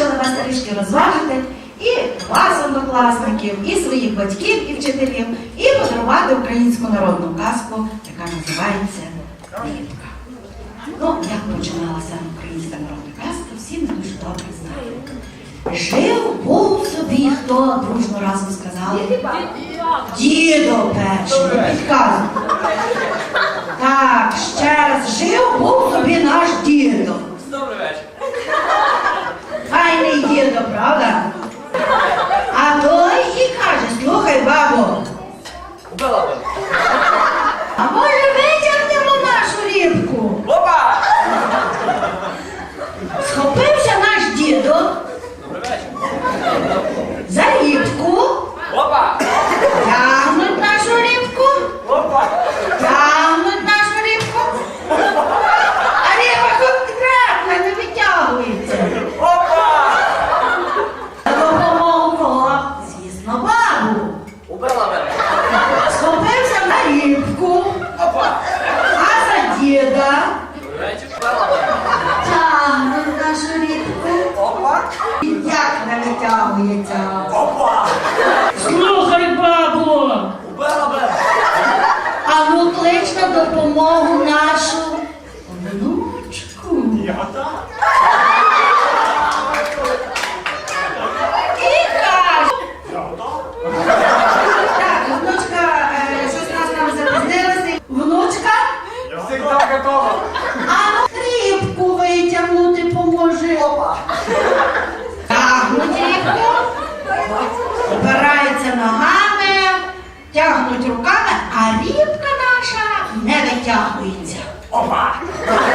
вирішили вас трішки розважити і вас, однокласників, і своїх батьків і вчителів, і подарувати українську народну казку, яка називається Рібка. Ну, як починалася українська народна казка, всі ми дуже добре знаємо. Жив був собі, хто дружно разом сказали. Дідо перший, не Дідо, правда? А той і каже, слухай, бабо, Убила Убила мене. нашу рібку. Опа! Як не. Опа! Слухай, бабу, Убила мене. а ну клич на допомогу руками, а рібка наша не витягується. Опа!